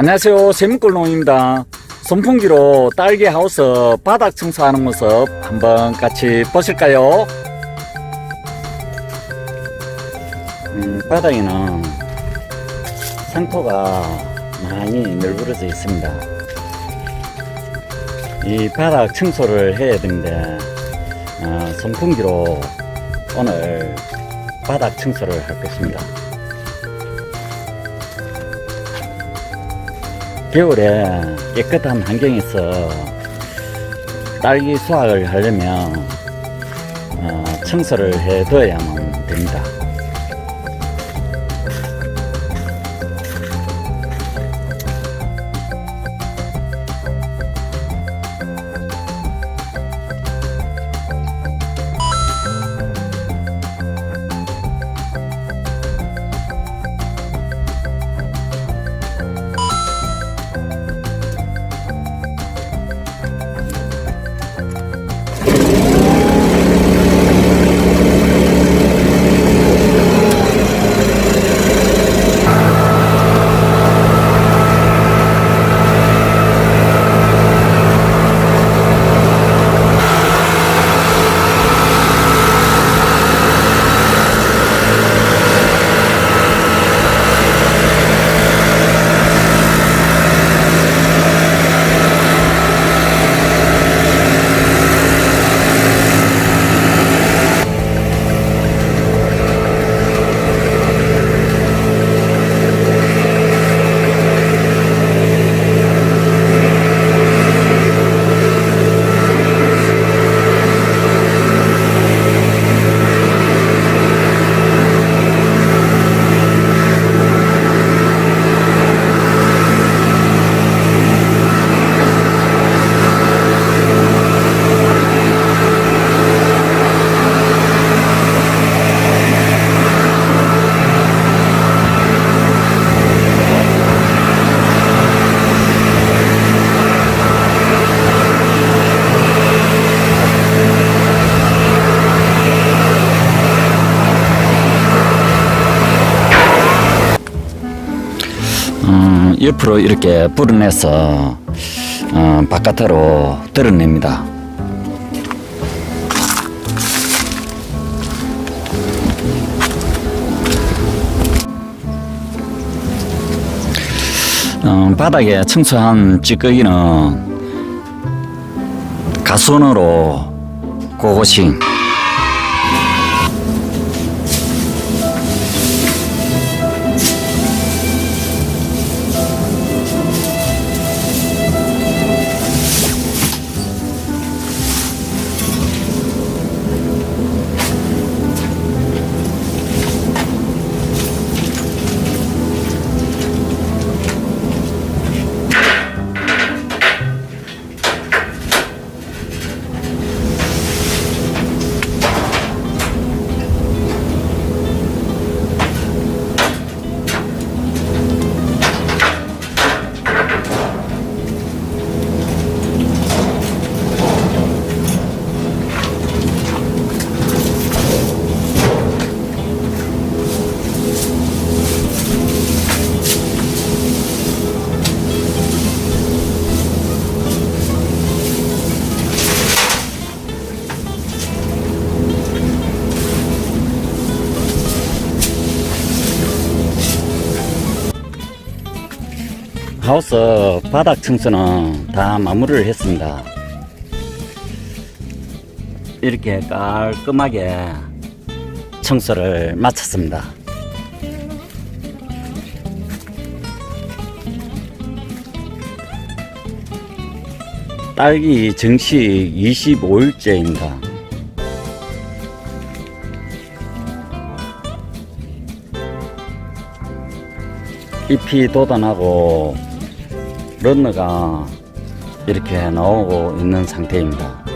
안녕하세요. 세문골농입니다. 선풍기로 딸기 하우스 바닥 청소하는 모습 한번 같이 보실까요? 음, 바닥에는 상토가 많이 널브러져 있습니다. 이 바닥 청소를 해야 되는데 어, 선풍기로 오늘 바닥 청소를 할 것입니다. 겨울에 깨끗한 환경에서 딸기 수확을 하려면 어, 청소를 해둬야만 됩니다. 옆으로 이렇게 불어내서 어, 바깥으로 드러냅니다. 어, 바닥에 청소한 찌꺼기는 가순으로 고고싱 하우스 바닥 청소는 다 마무리를 했습니다. 이렇게 깔끔하게 청소를 마쳤습니다. 딸기 정식 25일째입니다. 잎이 돋아나고 런너가 이렇게 나오고 있는 상태입니다.